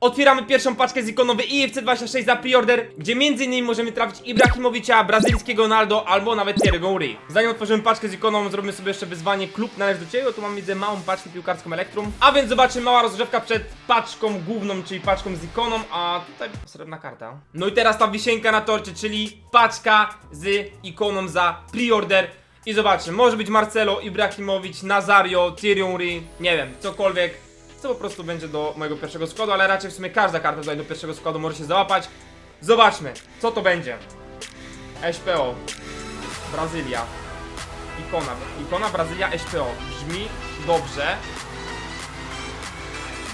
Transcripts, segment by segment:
Otwieramy pierwszą paczkę z ikonowy IFC26 za preorder, gdzie m.in. możemy trafić Ibrahimowicza, brazylijskiego Ronaldo albo nawet Thierry'ego Henry. Zanim otworzymy paczkę z ikoną, zrobimy sobie jeszcze wyzwanie klub należy do Ciebie, tu mam widzę małą paczkę piłkarską Elektrum. A więc zobaczymy mała rozgrzewka przed paczką główną, czyli paczką z ikoną, a tutaj srebrna karta. No i teraz ta wisienka na torcie, czyli paczka z ikoną za preorder. I zobaczmy, może być Marcelo, Ibrahimowicz, Nazario, Thierry Henry, nie wiem, cokolwiek co po prostu będzie do mojego pierwszego składu, ale raczej w sumie każda karta tutaj do pierwszego składu może się załapać. Zobaczmy, co to będzie. SPO. Brazylia. Ikona. Ikona Brazylia SPO. Brzmi dobrze.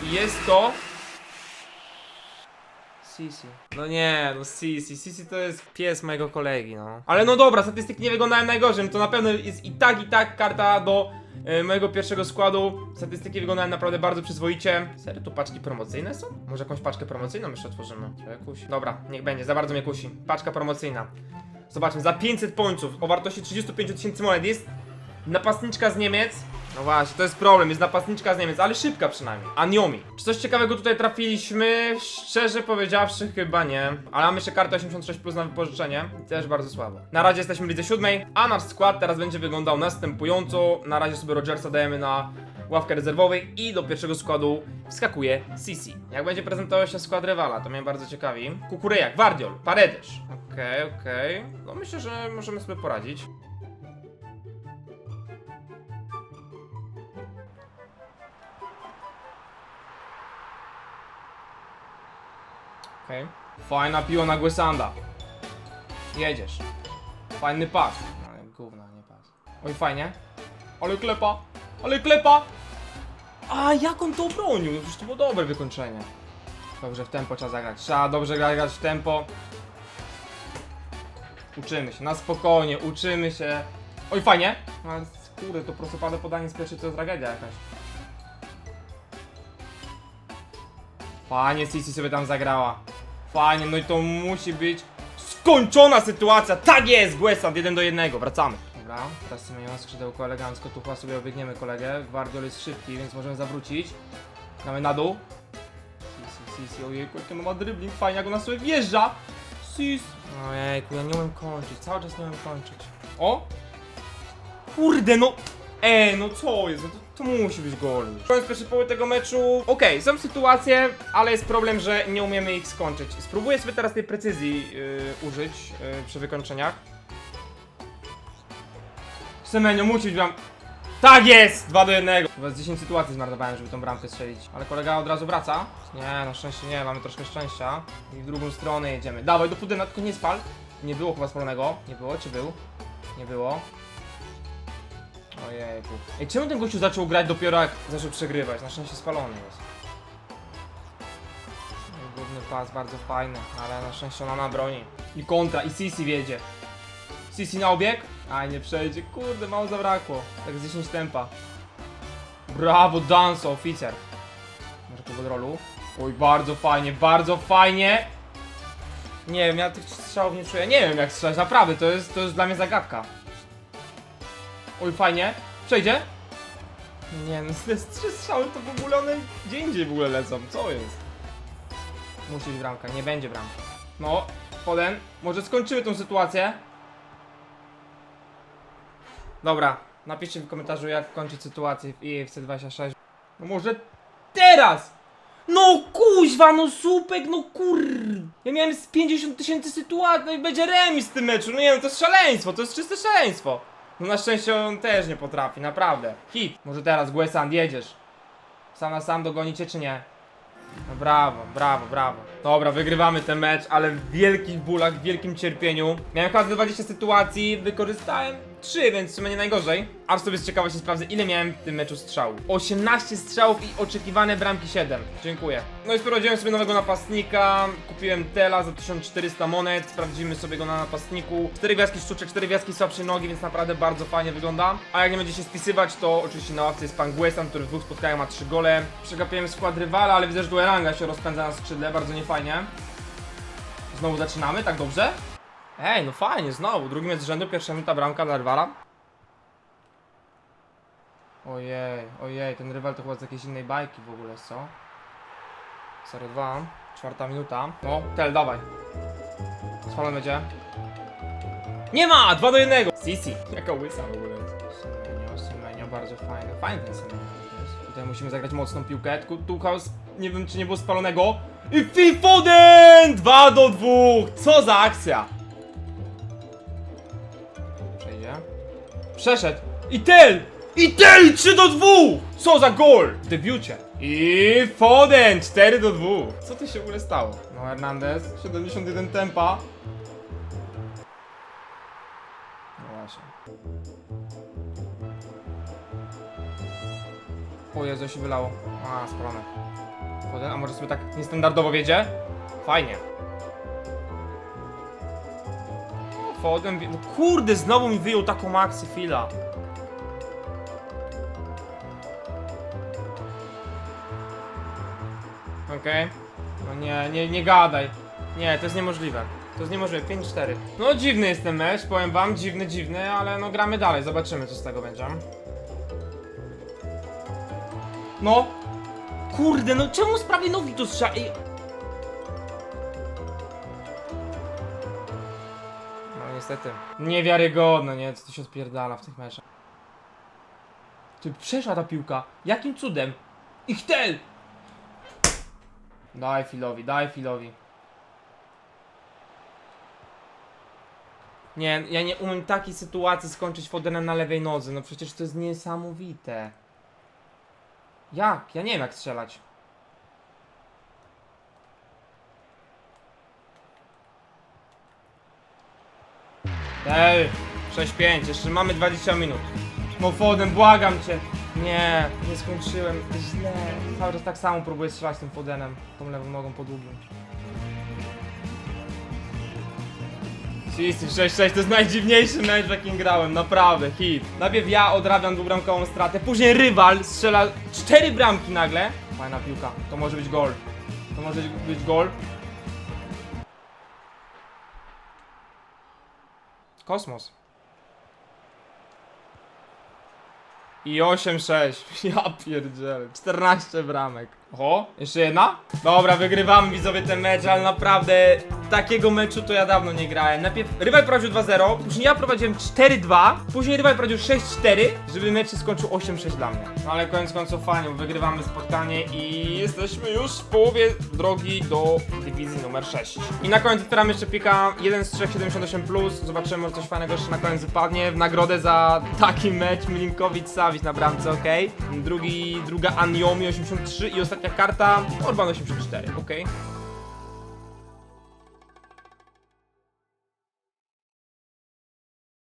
I jest to... Sisi. No nie, no Sisi. Sisi to jest pies mojego kolegi, no. Ale no dobra, statystyki nie wyglądają najgorzej. No to na pewno jest i tak, i tak karta do e, mojego pierwszego składu. Statystyki wyglądają naprawdę bardzo przyzwoicie. Serio, tu paczki promocyjne są? Może jakąś paczkę promocyjną jeszcze otworzymy? Trochę kusi. Dobra, niech będzie, za bardzo mnie kusi. Paczka promocyjna. Zobaczmy, za 500 pońców o wartości 35 tysięcy monet jest napastniczka z Niemiec. No właśnie, to jest problem, jest napastniczka z Niemiec, ale szybka przynajmniej. Aniomi. Czy coś ciekawego tutaj trafiliśmy? Szczerze powiedziawszy, chyba nie. Ale mamy jeszcze kartę 86 plus na wypożyczenie. Też bardzo słabo. Na razie jesteśmy w lidze siódmej, a nasz skład teraz będzie wyglądał następująco. Na razie sobie Rogersa dajemy na ławkę rezerwowej i do pierwszego składu wskakuje Sisi. Jak będzie prezentował się skład rywala, to mnie bardzo ciekawi. Kukuryja, Guardiol, Paredes. Okej, okej. No myślę, że możemy sobie poradzić. Okej. Fajna piła na Głesanda. Jedziesz. Fajny pas. No, ale gówno, nie pas. Oj, fajnie. Ale klepa. Ale klepa. A, jak on to obronił? No Przecież to było dobre wykończenie. Dobrze, w tempo trzeba zagrać. Trzeba dobrze gra- grać w tempo. Uczymy się, na spokojnie, uczymy się. Oj, fajnie. No, Ale kurde, to prostopadłe podanie z pierwszej to jest tragedia jakaś. Fajnie, Sisi sobie tam zagrała. Fajnie, no i to musi być skończona sytuacja. Tak jest, Guesant, 1 do 1. Wracamy. Dobra, teraz Simeon skrzydełko elegancko, tu chyba sobie obiegniemy kolegę. Guardiol jest szybki, więc możemy zawrócić. Gramy na dół. Sisi, Sisi, ojejku, jaki on ma dribbling, fajnie, jak on na sobie wjeżdża. Sis. Ojejku, ja nie umiem kończyć, cały czas nie umiem kończyć. O! Kurde, no! Ej, no co jest? No to, to musi być gol. Koniec pierwszej połowy tego meczu. Okej, są sytuacje, ale jest problem, że nie umiemy ich skończyć. Spróbuję sobie teraz tej precyzji yy, użyć yy, przy wykończeniach. Semenio, musi być bram... Tak jest! 2 do 1. Chyba z 10 sytuacji zmarnowałem, żeby tą bramkę strzelić. Ale kolega od razu wraca. Nie, na szczęście nie, mamy troszkę szczęścia. I w drugą stronę jedziemy. Dawaj do Fudyna, tylko nie spal. Nie było chyba spalonego. Nie było, czy był? Nie było. Ojejku. Ej, czemu ten gościu zaczął grać dopiero jak zaczął przegrywać? Na szczęście spalony jest. Główny pas, bardzo fajny, ale na szczęście ona na broni. I kontra, i Sisi wiedzie. Sisi na obieg? Aj, nie przejdzie. Kurde, mało zabrakło. Tak z 10 tempa. Brawo, Danso, oficer. Może po rolu. Oj, bardzo fajnie, bardzo fajnie. Nie wiem, ja tych strzałów nie czuję. Nie wiem jak strzelać, naprawdę, to jest, to jest dla mnie zagadka. Oj, fajnie. Przejdzie? Nie, no te trzy strzały to w ogóle one gdzie indziej w ogóle lecą. Co jest? Musi być bramka, nie będzie bramki. No, Foden, może skończymy tą sytuację? Dobra, napiszcie w komentarzu jak kończyć sytuację w EFC 26. No może teraz! No kuźwa, no słupek, no kur... Ja miałem z 50 tysięcy sytuacji, no i będzie remis w tym meczu. No nie no, to jest szaleństwo, to jest czyste szaleństwo. No na szczęście on też nie potrafi, naprawdę. Hit. Może teraz Guesand jedziesz. Sam na sam dogonicie czy nie? No brawo, brawo, brawo. Dobra, wygrywamy ten mecz, ale w wielkich bólach, w wielkim cierpieniu. Miałem chyba ze 20 sytuacji, wykorzystałem 3, więc w sumie nie najgorzej. Aż sobie z ciekawości sprawdzę, ile miałem w tym meczu strzałów. 18 strzałów i oczekiwane bramki 7. Dziękuję. No i sprawdziłem sobie nowego napastnika. Kupiłem Tela za 1400 monet. Sprawdzimy sobie go na napastniku. 4 gwiazdki sztuczek, 4 gwiazdki słabszej nogi, więc naprawdę bardzo fajnie wygląda. A jak nie będzie się spisywać, to oczywiście na ławce jest pan Guesan, który w dwóch spotkaniach ma 3 gole. Przegapiłem skład rywala, ale widzę, że Duelanga się rozpędza na skrzydle, bardzo niefajnie. Znowu zaczynamy, tak dobrze? Ej, no fajnie, znowu. Drugi mecz z rzędu, pierwsza minuta bramka dla rywala. Ojej, ojej, ten rywal to chyba z jakiejś innej bajki w ogóle, co? 0-2. Czwarta minuta. No, tel, dawaj. Spalony będzie. Nie ma! 2 do 1. Sisi. Jaka łysa w ogóle. Semenio, Semenio, bardzo fajny. Fajny ten Semenio. Tutaj musimy zagrać mocną piłkę. Tu, tu chaos, nie wiem czy nie było spalonego. I Phil Foden! 2 do 2. Co za akcja. Przejdzie. Przeszedł. I tel! I tel! 3 do 2! Co za gol! W debiucie. I Foden! 4 do 2. Co tu się w ogóle stało? No Hernandez, 71 tempa. No właśnie. O Jezu, się wylało. A, spalone. A może sobie tak niestandardowo wiedzie? Fajnie. Foden, wie- no kurde, znowu mi wyjął taką maxi fila. Okej. No nie, nie, nie gadaj. Nie, to jest niemożliwe. To jest niemożliwe. 5-4. No dziwny jest ten mecz, powiem wam, dziwny, dziwny, ale no gramy dalej, zobaczymy co z tego będzie. No. Kurde, no czemu sprawie nogi to strzela? Ej. No niestety. Niewiarygodne, nie? Co to się odpierdala w tych meczach. Ty przeszła ta piłka. Jakim cudem? Ich tel! Daj Filowi, daj Filowi. Nie, ja nie umiem takiej sytuacji skończyć Fodenem na lewej nodze. No przecież to jest niesamowite. Jak? Ja nie wiem jak strzelać. Ej, 6-5, jeszcze mamy 20 minut. Foden, błagam cię. Nie, nie skończyłem. Źle. Cały czas tak samo próbuję strzelać tym Fodenem. Tą lewą nogą po długim. Sisi 6-6 to jest najdziwniejszy mecz w jakim grałem, naprawdę, hit. Najpierw ja odrabiam dwubramkową stratę, później rywal strzela cztery bramki nagle. Fajna piłka, to może być gol. To może być gol. Kosmos. I 8-6. Ja pierdzielę. 14 bramek. Oho, jeszcze jedna? Dobra, wygrywamy widzowie ten mecz, ale naprawdę takiego meczu to ja dawno nie grałem. Najpierw rywal prowadził 2-0, później ja prowadziłem 4-2, później rywal prowadził 6-4, żeby mecz się skończył 8-6 dla mnie. No ale koniec końców fajnie, wygrywamy spotkanie i jesteśmy już w połowie drogi do dywizji numer 6. I na koniec otwieram jeszcze pika 1 z 3 78 plus. Zobaczymy, może coś fajnego jeszcze na koniec wypadnie. W nagrodę za taki mecz Milinkowicz Savic na bramce, ok. Drugi, druga Aniomi 83 i ostatnia karta Orban 84, ok.